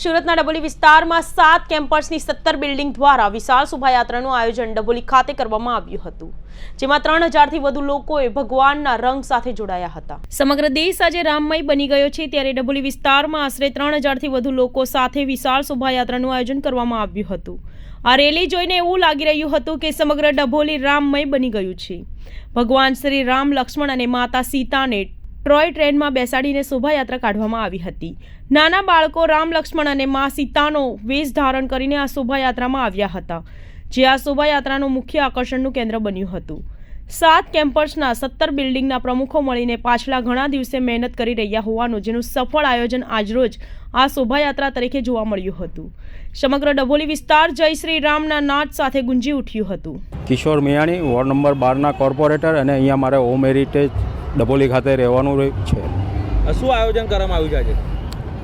સુરતના ડબોલી વિસ્તારમાં સાત કેમ્પસની સત્તર બિલ્ડિંગ દ્વારા વિશાળ શોભાયાત્રાનું આયોજન ડબોલી ખાતે કરવામાં આવ્યું હતું, જેમાં ત્રણ હજારથી વધુ લોકોએ ભગવાનના રંગ સાથે જોડાયા હતા. સમગ્ર દેશ આજે રામમય બની ગયો છે, ત્યારે ડબોલી વિસ્તારમાં આશરે ત્રણ હજારથી વધુ લોકો સાથે વિશાળ શોભાયાત્રાનું આયોજન કરવામાં આવ્યું હતું. આ રેલી જોઈને એવું લાગી રહ્યું હતું કે સમગ્ર ડભોલી રામમય બની ગયું છે. ભગવાન શ્રી રામ લક્ષ્મણ અને માતા સીતાને ટ્રોય ટ્રેનમાં બેસાડીને શોભાયાત્રા કાઢવામાં આવી હતી. નાના બાળકો રામ લક્ષ્મણ અને મા સીતાનો વેશ ધારણ કરીને આ શોભાયાત્રામાં આવ્યા હતા, જે આ શોભાયાત્રાનું મુખ્ય આકર્ષણનું કેન્દ્ર બન્યું હતું. સાત કેમ્પસના સત્તર બિલ્ડિંગના પ્રમુખો મળીને પાછલા ઘણા દિવસે મહેનત કરી રહ્યા હોવાનું, જેનું સફળ આયોજન આજરોજ આ શોભાયાત્રા તરીકે જોવા મળ્યું હતું. સમગ્ર ડભોલી વિસ્તાર જય શ્રી રામના નાદ સાથે ગુંજી ઉઠ્યું હતું. કિશોર મિયાણી, વોર્ડ નંબર બારના કોર્પોરેટર અને અહીંયા મારે હોમ હેરિટેજ ડબોલી ખાતે રહેવાનું છે. શું આયોજન કરવામાં આવ્યું છે આજે?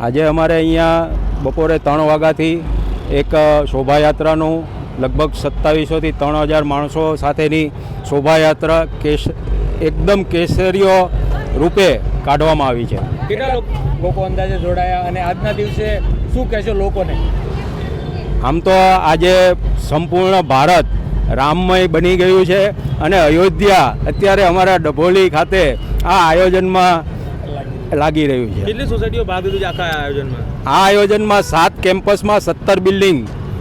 આજે અમારે અહીંયા બપોરે ત્રણ વાગ્યાથી એક શોભાયાત્રાનું લગભગ સત્તાવીસોથી ત્રણ હજાર માણસો સાથેની શોભાયાત્રા કેસ એકદમ કેસરીઓ રૂપે કાઢવામાં આવી છે. કેટલા લોકો લોકો અંદાજે જોડાયા અને આજના દિવસે શું કહેશો લોકોને? આમ તો આજે સંપૂર્ણ ભારત રામમય બની ગયું છે અને અયોધ્યા અત્યારે અમારા ડભોલી ખાતે આ આયોજનમાં લાગી રહ્યું છે. કેટલી સોસાયટીઓ ભાગ લીધું છે આખા આયોજનમાં? આ આયોજનમાં સાત કેમ્પસમાં સત્તર બિલ્ડિંગ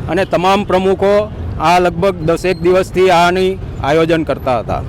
અને તમામ પ્રમુખો આ લગભગ દસેક દિવસથી આની આયોજન કરતા હતા.